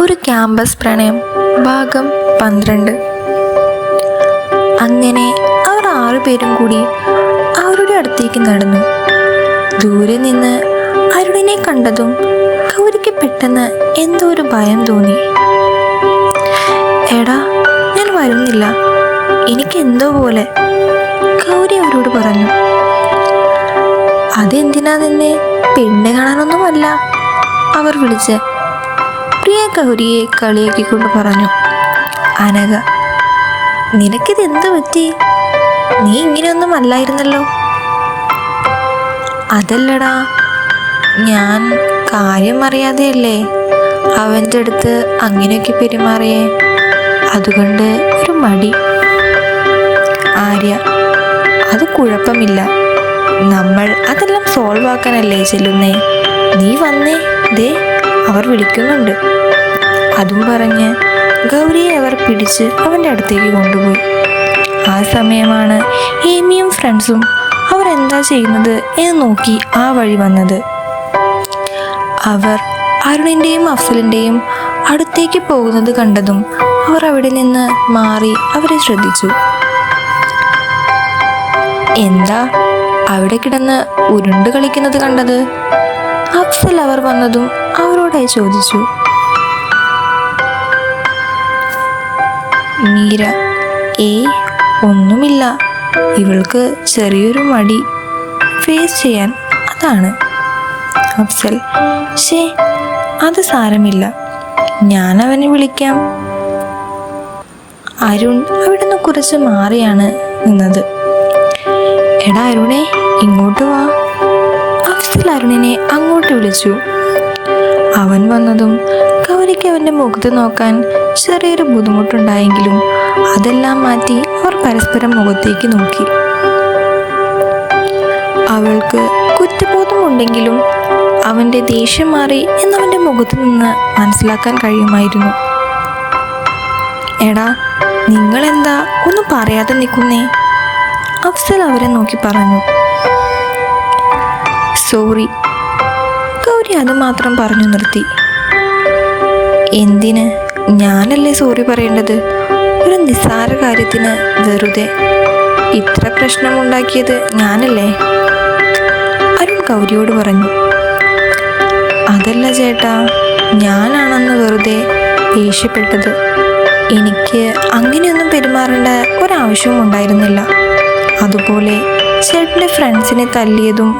ഒരു ക്യാമ്പസ് പ്രണയം ഭാഗം പന്ത്രണ്ട്. അങ്ങനെ അവർ ആറുപേരും കൂടി അവരുടെ അടുത്തേക്ക് നടന്നു. ദൂരെ നിന്ന് അരുണിനെ കണ്ടതും ഗൗരിക്ക് പെട്ടെന്ന് എന്തോ ഒരു ഭയം തോന്നി. എടാ ഞാൻ വരുന്നില്ല. എനിക്ക് എന്തോ പോലെ ഗൗരി അവരോട് പറഞ്ഞു. അതെന്തിനാ നിന്നെ പെണ്ണ് കാണാനൊന്നുമല്ല അവർ വിളിച്ച്. പ്രിയ ഗൗരിയെ കളിയാക്കിക്കൊണ്ട് പറഞ്ഞു. അനഘ നിനക്കിത് എന്ത് പറ്റി നീ ഇങ്ങനെയൊന്നും അല്ലായിരുന്നല്ലോ. അതല്ലടാ ഞാൻ കാര്യം അറിയാതെയല്ലേ അവന്റെ അടുത്ത് അങ്ങനെയൊക്കെ പെരുമാറിയേ? അതുകൊണ്ട് ഒരു മടി. ആര്യ അത് കുഴപ്പമില്ല. നമ്മൾ അതെല്ലാം സോൾവ് ആക്കാനല്ലേ ചെല്ലുന്നേ? നീ വന്നേ ദേ. അവർ വിളിക്കുന്നുണ്ട്. അതും പറഞ്ഞ് ഗൗരിയെ അവർ പിടിച്ച് അവന്റെ അടുത്തേക്ക് കൊണ്ടുപോയി. ആ സമയമാണ് ഏമിയും ഫ്രണ്ട്സും അവർ എന്താ ചെയ്യുന്നത് എന്ന് നോക്കി ആ വഴി വന്നത്. അവർ അരുണിന്റെയും അഫ്സലിന്റെയും അടുത്തേക്ക് പോകുന്നത് കണ്ടതും അവർ അവിടെ നിന്ന് മാറി അവരെ ശ്രദ്ധിച്ചു. എന്താ അവിടെ കിടന്ന് ഉരുണ്ട് കളിക്കുന്നത് കണ്ടത്? അഫ്സൽ അവർ വന്നതും അവരോടായി ചോദിച്ചു. മീര ഏ ഒന്നുമില്ല. ഇവൾക്ക് ചെറിയൊരു മടി. ഫേസ് ചെയ്യാൻ അതാണ്. അഫ്സൽ ശേ അത് സാരമില്ല. ഞാൻ അവനെ വിളിക്കാം. അരുൺ അവിടുന്ന് കുറച്ച് മാറിയാണ് നിന്നത്. എടാ അരുണേ ഇങ്ങോട്ട് വാ. അഫ്സൽ അരുണിനെ അങ്ങോട്ട് വിളിച്ചു. അവൻ വന്നതും ഗൗരിക്ക് അവന്റെ മുഖത്ത് നോക്കാൻ ചെറിയൊരു ബുദ്ധിമുട്ടുണ്ടായെങ്കിലും അതെല്ലാം മാറ്റി അവർ പരസ്പരം മുഖത്തേക്ക് നോക്കി. അവൾക്ക് കുറ്റബോധമുണ്ടെങ്കിലും അവന്റെ ദേഷ്യം മാറി എന്നവന്റെ മുഖത്ത് നിന്ന് മനസ്സിലാക്കാൻ കഴിയുമായിരുന്നു. എടാ നിങ്ങളെന്താ ഒന്നും പറയാതെ നിൽക്കുന്നേ? അഫ്സൽ അവരെ നോക്കി പറഞ്ഞു. സോറി ഗൗരി അത് മാത്രം പറഞ്ഞു നിർത്തി. എന്തിന്? ഞാനല്ലേ സോറി പറയേണ്ടത്? ഒരു നിസ്സാര കാര്യത്തിന് വെറുതെ ഇത്ര പ്രശ്നമുണ്ടാക്കിയത് ഞാനല്ലേ? അരുൺ ഗൗരിയോട് പറഞ്ഞു. അതല്ല ചേട്ടാ ഞാനാണെന്ന് വെറുതെ ദേഷ്യപ്പെട്ടത്. എനിക്ക് അങ്ങനെയൊന്നും പെരുമാറേണ്ട ഒരാവശ്യവും ഉണ്ടായിരുന്നില്ല. അതുപോലെ ചേട്ടന്റെ ഫ്രണ്ട്സിനെ തല്ലിയതും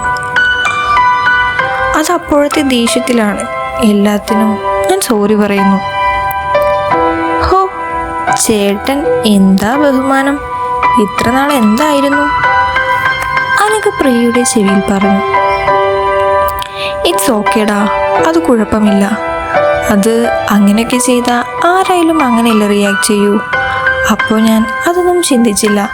അത് അപ്പോഴത്തെ ദേഷ്യത്തിലാണ്. എല്ലാത്തിനും ഞാൻ സോറി പറയുന്നു. ഹോ ചേട്ടൻ എന്താ ബഹുമാനം? ഇത്ര നാൾ എന്തായിരുന്നു? അനക്ക് പ്രിയയുടെ ചെവിയിൽ പറഞ്ഞു. ഇറ്റ്സ് ഓക്കേടാ അത് കുഴപ്പമില്ല. അത് അങ്ങനെയൊക്കെ ചെയ്ത ആരായാലും അങ്ങനെയല്ല റിയാക്ട് ചെയ്യൂ. അപ്പോൾ ഞാൻ അതൊന്നും ചിന്തിച്ചില്ല.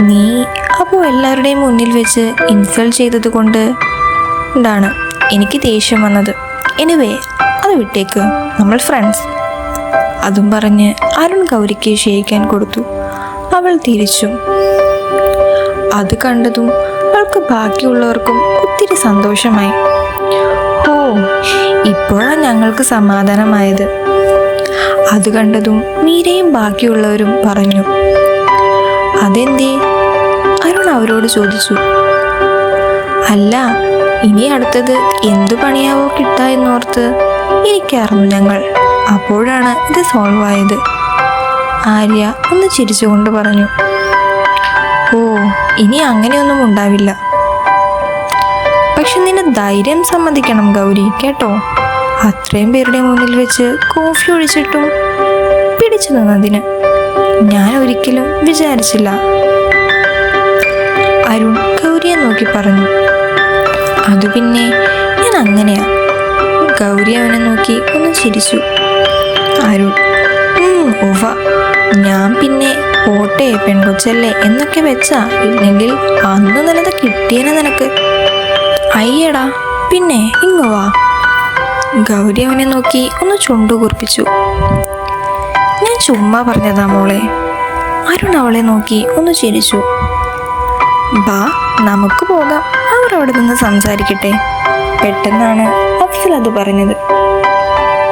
നീ അപ്പോൾ എല്ലാവരുടെയും മുന്നിൽ വെച്ച് ഇൻസൾട്ട് ചെയ്തത് കൊണ്ട് ാണ് എനിക്ക് ദേഷ്യം വന്നത്. എനിവേ അത് വിട്ടേക്ക്. നമ്മൾ ഫ്രണ്ട്സ് അതും പറഞ്ഞ് അരുൺ ഗൗരിക്ക് ക്ഷയിക്കാൻ കൊടുത്തു. അവൾ തിരിച്ചു. അത് കണ്ടതും അവൾക്ക് ബാക്കിയുള്ളവർക്കും ഒത്തിരി സന്തോഷമായി. ഓ ഇപ്പോഴാണ് ഞങ്ങൾക്ക് സമാധാനമായത്. അത് കണ്ടതും മീരയും ബാക്കിയുള്ളവരും പറഞ്ഞു. അതെന്തേ? അരുൺ അവരോട് ചോദിച്ചു. അല്ല ഇനി അടുത്തത് എന്തു പണിയാവോ കിട്ടുക എന്നോർത്ത് ഞങ്ങൾ. അപ്പോഴാണ് ഇത് സോൾവ് ആയത്. ആര്യ ഒന്ന് ചിരിച്ചുകൊണ്ട് പറഞ്ഞു ഓ ഇനി അങ്ങനെയൊന്നും ഉണ്ടാവില്ല. പക്ഷെ നിന്നെ ധൈര്യം സമ്മതിക്കണം ഗൗരി കേട്ടോ? അത്രയും പേരുടെ മുന്നിൽ വെച്ച് കോഫി ഒഴിച്ചിട്ടും പിടിച്ചു നിന്നതിന് ഞാൻ ഒരിക്കലും വിചാരിച്ചില്ല. അരുൺ ഗൗരിയെ നോക്കി പറഞ്ഞു അത് പിന്നെ ഞാൻ അങ്ങനെയാ. ഗൗരി അവനെ നോക്കി ഒന്ന് ചിരിച്ചു. അരുൺ ഉവ ഞാൻ പിന്നെ പോട്ടെ പെൺകൊച്ചല്ലേ? എന്നൊക്കെ വെച്ചാ ഇല്ലെങ്കിൽ അന്ന് നിനത് കിട്ടിയേനെ നിനക്ക്. അയ്യടാ പിന്നെ ഇങ്ങ് വാ. ഗൗരി അവനെ നോക്കി ഒന്ന് ചുണ്ടു കുറിപ്പിച്ചു. ഞാൻ ചുമ്മാ പറഞ്ഞതാ മോളെ. അരുൺ അവളെ നോക്കി ഒന്ന് ചിരിച്ചു. ബാ നമുക്ക് പോകാം. അവർ അവിടെ നിന്ന് സംസാരിക്കട്ടെ? പെട്ടെന്നാണ് അഫ്സൽ അത് പറഞ്ഞത്.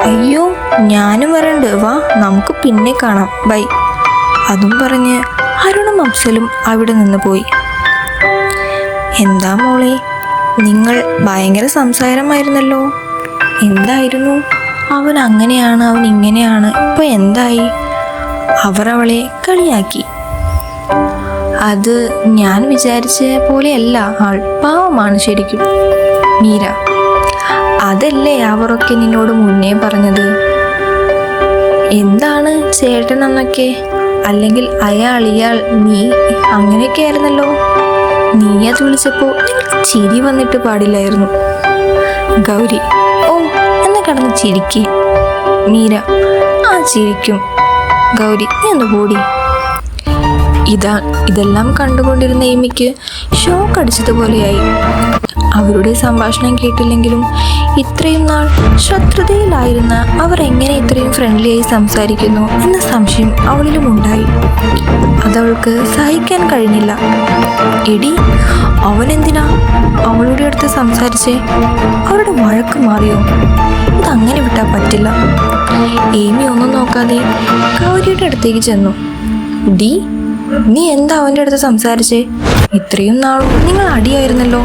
അയ്യോ ഞാനും വരണ്ട്. വാ നമുക്ക് പിന്നെ കാണാം. ബൈ. അതും പറഞ്ഞ് അരുണും അഫ്സലും അവിടെ നിന്ന് പോയി. എന്താ മോളെ? നിങ്ങൾ ഭയങ്കര സംസാരമായിരുന്നല്ലോ. എന്തായിരുന്നു? അവൻ അങ്ങനെയാണ് അവൻ ഇങ്ങനെയാണ്. ഇപ്പൊ എന്തായി? അവർ അവളെ കളിയാക്കി. അത് ഞാൻ വിചാരിച്ച പോലെയല്ല. ആൾ പാവമാണ് ശരിക്കും. മീര അതല്ലേ അവരൊക്കെ നിന്നോട് മുന്നേ പറഞ്ഞത്? എന്താണ് ചേട്ടൻ എന്നൊക്കെ അല്ലെങ്കിൽ അയാൾ ഇയാൾ നീ അങ്ങനെയൊക്കെ ആയിരുന്നല്ലോ? നീ അത് വിളിച്ചപ്പോ ചിരി വന്നിട്ട് പാടില്ലായിരുന്നു. ഗൗരി ഓ എന്നെ കടന്ന് ചിരിക്കേ. മീര ആ ചിരിക്കും. ഗൗരി നീ ഒന്ന് പോടി. ഇതാ ഇതെല്ലാം കണ്ടുകൊണ്ടിരുന്ന എമിക്ക് ഷോക്ക് അടിച്ചതുപോലെയായി. അവരുടെ സംഭാഷണം കേട്ടില്ലെങ്കിലും ഇത്രയും നാൾ ശത്രുതയിലായിരുന്ന അവർ എങ്ങനെ ഇത്രയും ഫ്രണ്ട്ലിയായി സംസാരിക്കുന്നു എന്ന സംശയം അവളിലും ഉണ്ടായി. അതവൾക്ക് സഹിക്കാൻ കഴിഞ്ഞില്ല. എടി അവനെന്തിനാ അവളുടെ അടുത്ത് സംസാരിച്ച്? അവരുടെ വഴക്ക് മാറിയോ? ഇതങ്ങനെ വിട്ടാൽ പറ്റില്ല. ഏമി ഒന്നും നോക്കാതെ ഗൗരിയുടെ അടുത്തേക്ക് ചെന്നു. ഡി നീ എന്താ അവന്റെ അടുത്ത് സംസാരിച്ചേ? ഇത്രയും നാളും നിങ്ങൾ അടിയായിരുന്നല്ലോ.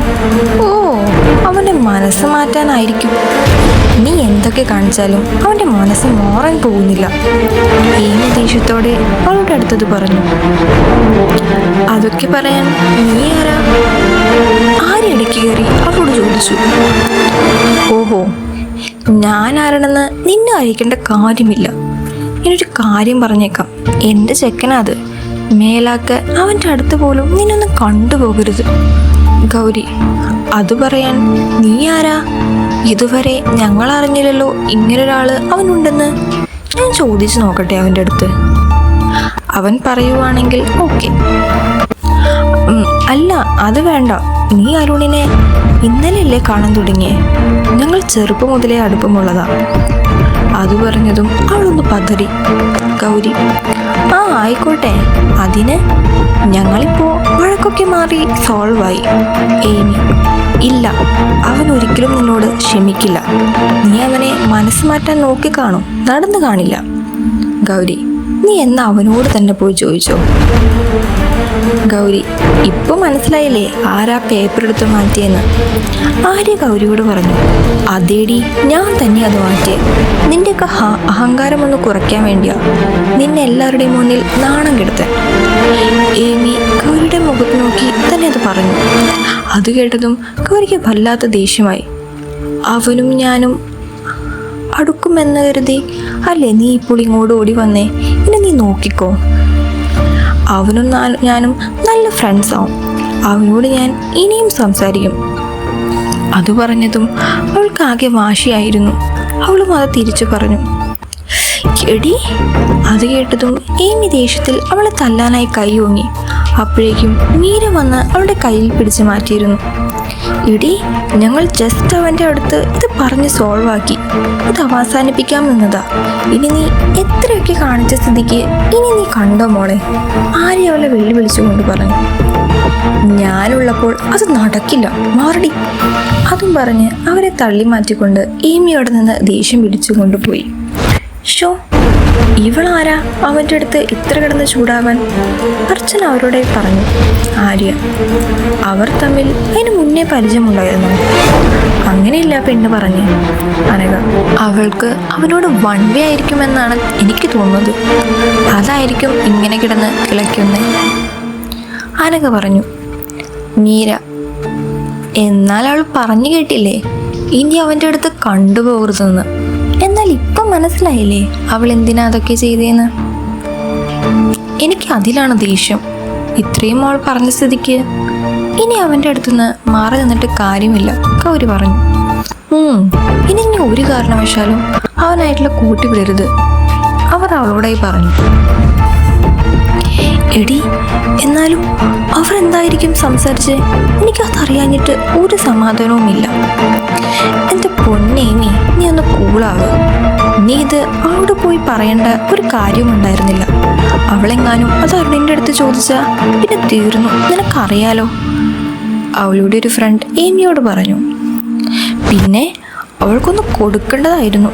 ഓ അവന്റെ മനസ്സ് മാറ്റാനായിരിക്കും. നീ എന്തൊക്കെ കാണിച്ചാലും അവന്റെ മനസ്സ് മാറാൻ പോകുന്നില്ല. ഈ ഉദ്ദേശത്തോടെ അവളുടെ അടുത്തത് പറഞ്ഞു. അതൊക്കെ പറയാൻ നീ ആരാ? ആരെ കയറി അവളോട് ചോദിച്ചു. ഓഹോ ഞാൻ ആരാണെന്ന് നിന്നെ അറിയിക്കേണ്ട കാര്യമില്ല. ഞാനൊരു കാര്യം പറഞ്ഞേക്കാം. എന്റെ ചെക്കനാ അത്. മേലാക്ക് അവന്റെ അടുത്ത് പോലും നിന്നൊന്ന് കണ്ടുപോകരുത്. ഗൗരി അത് പറയാൻ നീ ആരാ? ഇതുവരെ ഞങ്ങൾ അറിഞ്ഞില്ലല്ലോ ഇങ്ങനൊരാൾ അവനുണ്ടെന്ന്. ഞാൻ ചോദിച്ചു നോക്കട്ടെ അവന്റെ അടുത്ത്. അവൻ പറയുവാണെങ്കിൽ ഓക്കെ. അല്ല അത് വേണ്ട. നീ അരുണിനെ ഇന്നലെയല്ലേ കാണാൻ തുടങ്ങിയേ? ഞങ്ങൾ ചെറുപ്പം മുതലേ അടുപ്പമുള്ളതാ. അത് പറഞ്ഞതും അവളൊന്ന് പതറി. ഗൗരി ആ ആയിക്കോട്ടെ. അതിന് ഞങ്ങളിപ്പോ വഴക്കൊക്കെ മാറി സോൾവായി ഏമി ഇല്ല അവൻ ഒരിക്കലും നിന്നോട് ക്ഷമിക്കില്ല. നീ അവനെ മനസ്സ് മാറ്റാൻ നോക്കി കാണും നടന്നു കാണില്ല. ഗൗരി നീ എന്നാ അവനോട് തന്നെ പോയി ചോദിച്ചോ? ഗൗരി ഇപ്പൊ മനസ്സിലായില്ലേ ആരാ പേപ്പർ എടുത്ത് മാറ്റിയെന്ന്? ആര്യ ഗൗരിയോട് പറഞ്ഞു അതേടി ഞാൻ തന്നെ അത് മാറ്റിയേ. നിന്റെയൊക്കെ അഹങ്കാരം ഒന്ന് കുറയ്ക്കാൻ വേണ്ടിയാ. നിന്നെ എല്ലാവരുടെയും മുന്നിൽ നാണം കെടുത്താൻ. ഏമി ഗൗരിയുടെ മുഖത്ത് നോക്കി തന്നെ അത് പറഞ്ഞു. അത് കേട്ടതും ഗൗരിക്ക് വല്ലാത്ത ദേഷ്യമായി. അവനും ഞാനും അടുക്കുമെന്ന് കരുതി. അല്ലേ നീ ഇപ്പോൾ ഇങ്ങോട്ട് ഓടി വന്നേ? ഇനി നീ നോക്കിക്കോ. അവനും ഞാനും നല്ല ഫ്രണ്ട്സ് ആവും. അവനോട് ഞാൻ ഇനിയും സംസാരിക്കും. അത് പറഞ്ഞതും അവൾക്ക് ആകെ വാശിയായിരുന്നു. അവളും അത് തിരിച്ചു പറഞ്ഞു. എടി അത് കേട്ടതും ഏമി ദേഷ്യത്തിൽ അവളെ തല്ലാനായി കൈ ഓങ്ങി. അപ്പോഴേക്കും മീര വന്ന് അവളുടെ കയ്യിൽ പിടിച്ചു മാറ്റിയിരുന്നു. ഇടി ഞങ്ങൾ ജസ്റ്റ് അവന്റെ അടുത്ത് ഇത് പറഞ്ഞ് സോൾവ് ആക്കി. ഇത് അവസാനിപ്പിക്കാൻ നിന്നതാ ഇനി നീ എത്രയൊക്കെ കാണിച്ച സ്ഥിതിക്ക് ഇനി നീ കണ്ടോ മോളെ? ആരെ അവളെ വെല്ലുവിളിച്ചുകൊണ്ട് പറഞ്ഞു. ഞാനുള്ളപ്പോൾ അത് നടക്കില്ല മാറടി. അതും പറഞ്ഞ് അവരെ തള്ളി മാറ്റിക്കൊണ്ട് ഏമിയോടെ നിന്ന് ദേഷ്യം പിടിച്ചു പോയി. ഷോ ഇവളാരാ? അവന്റെ അടുത്ത് ഇത്ര കിടന്ന് ചൂടാവാൻ അർച്ചന അവരോടെ പറഞ്ഞു ആര്യ അവർ തമ്മിൽ അതിന് മുന്നേ പരിചയമുണ്ടായിരുന്നു. അങ്ങനെയില്ല പെണ്ണ് പറഞ്ഞു. അനക അവൾക്ക് അവനോട് വൺ വേ ആയിരിക്കുമെന്നാണ് എനിക്ക് തോന്നുന്നത്. അതായിരിക്കും ഇങ്ങനെ കിടന്ന് കിളയ്ക്കുന്നത് അനക പറഞ്ഞു നീര എന്നാൽ അവൾ പറഞ്ഞു കേട്ടില്ലേ? ഇനി അവന്റെ അടുത്ത് കണ്ടുപോകരുതെന്ന്. എന്നാൽ ഇപ്പം മനസ്സിലായില്ലേ അവൾ എന്തിനാ അതൊക്കെ ചെയ്തേന്ന്? എനിക്ക് അതിലാണ് ദേഷ്യം. ഇത്രയും അവൾ പറഞ്ഞ സ്ഥിതിക്ക് ഇനി അവന്റെ അടുത്തുനിന്ന് മാറി നിന്നിട്ട് കാര്യമില്ല കൗരി പറഞ്ഞു. ഇനി ഇനി ഒരു കാരണവശാലും അവനായിട്ടുള്ള കൂട്ടി വിടരുത് അവർ അവളോടായി പറഞ്ഞു. എടി എന്നാലും അവർ എന്തായിരിക്കും സംസാരിച്ച്? എനിക്കതറിയാഞ്ഞിട്ട് ഒരു സമാധാനവുമില്ല. എന്റെ പൊന്നേമി നീ ഒന്ന് കൂളാവ്. നീ ഇത് അവിടെ പോയി പറയേണ്ട ഒരു കാര്യമുണ്ടായിരുന്നില്ല. അവളെങ്ങാനും അത് അരുണിന്റെ അടുത്ത് ചോദിച്ചാൽ പിന്നെ തീർന്നു. നിനക്കറിയാലോ? അവളുടെ ഒരു ഫ്രണ്ട് ഏമിയോട് പറഞ്ഞു. പിന്നെ അവൾക്കൊന്ന് കൊടുക്കേണ്ടതായിരുന്നു.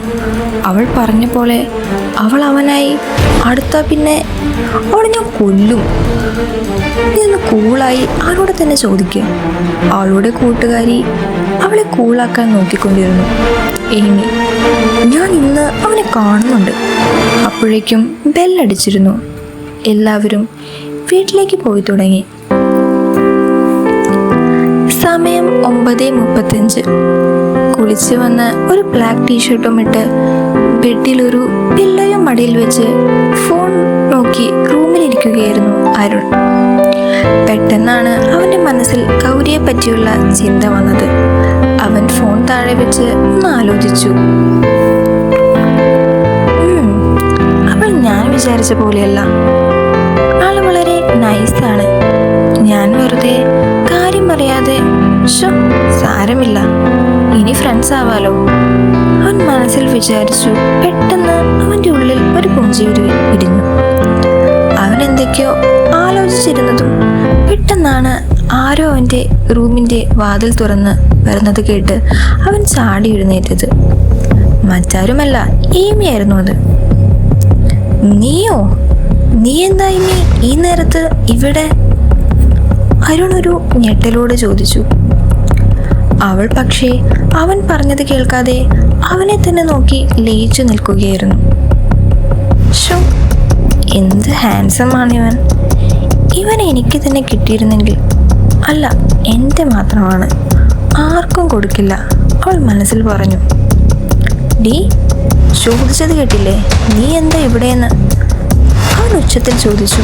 അവൾ പറഞ്ഞ പോലെ അവൾ അവനായി. അടുത്ത പിന്നെ അവളെ ഞാൻ കൊല്ലും. നീ കൂളായി അവളോട് തന്നെ ചോദിക്കുക അവളുടെ കൂട്ടുകാരി അവളെ കൂളാക്കാൻ നോക്കിക്കൊണ്ടിരുന്നു. ഏമി ഞാൻ ഇന്ന് അവനെ കാണുന്നുണ്ട്. അപ്പോഴേക്കും ബെല്ലടിച്ചിരുന്നു എല്ലാവരും വീട്ടിലേക്ക് പോയി തുടങ്ങി. സമയം ഒമ്പത് മുപ്പത്തഞ്ച് കുളിച്ച് വന്ന് ഒരു ബ്ലാക്ക് ടീഷർട്ടും ഇട്ട് ബെഡിലൊരു പിള്ളയും മടിയിൽ വെച്ച് ഫോൺ നോക്കി റൂമിലിരിക്കുകയായിരുന്നു അരുൺ. പെട്ടെന്നാണ് അവന്റെ മനസ്സിൽ ഗൗരിയെ പറ്റിയുള്ള ചിന്ത വന്നത്. അവൻ ഫോൺ താഴെ വെച്ച് ഒന്ന് ആലോചിച്ചു. അവൾ ഞാൻ വിചാരിച്ച പോലെയല്ല. ആൾ വളരെ നൈസാണ് ഞാൻ വെറുതെ ഫ്രണ്ട്സ് ആവാലോ അവൻ മനസ്സിൽ വിചാരിച്ചു പെട്ടെന്ന് അവന്റെ ഉള്ളിൽ ഒരു പുഞ്ചിരി വിരിഞ്ഞു. അവൻ എന്തൊക്കെയോ ആലോചിച്ചിരുന്നതും പെട്ടെന്നാണ് ആരോ അവന്റെ റൂമിന്റെ വാതിൽ തുറന്ന് വരുന്നത് കേട്ട് അവൻ ചാടി എഴുന്നേറ്റത്. മറ്റാരുമല്ല ഈമിയായിരുന്നു അത്. നീയോ? നീ എന്താ ഇനി ഈ നേരത്ത് ഇവിടെ? അരുൺ ഒരു ഞെട്ടലോട് ചോദിച്ചു. അവൾ പക്ഷേ അവൻ പറഞ്ഞത് കേൾക്കാതെ അവനെ തന്നെ നോക്കി ലയിച്ചു നിൽക്കുകയായിരുന്നു. എന്ത് ഹാൻസം ആണ് ഇവൻ. ഇവൻ എനിക്ക് തന്നെ കിട്ടിയിരുന്നെങ്കിൽ അല്ല എന്റെ മാത്രമാണ്. ആർക്കും കൊടുക്കില്ല. അവൾ മനസ്സിൽ പറഞ്ഞു. ഡി ചോദിച്ചത് കേട്ടില്ലേ? നീ എന്താ ഇവിടെയെന്ന്? അവൻ ഉച്ചത്തിൽ ചോദിച്ചു.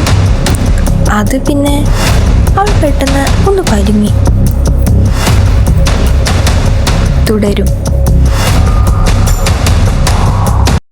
അത് പിന്നെ അവൾ പെട്ടെന്ന് ഒന്ന് പരുങ്ങി. തുടരും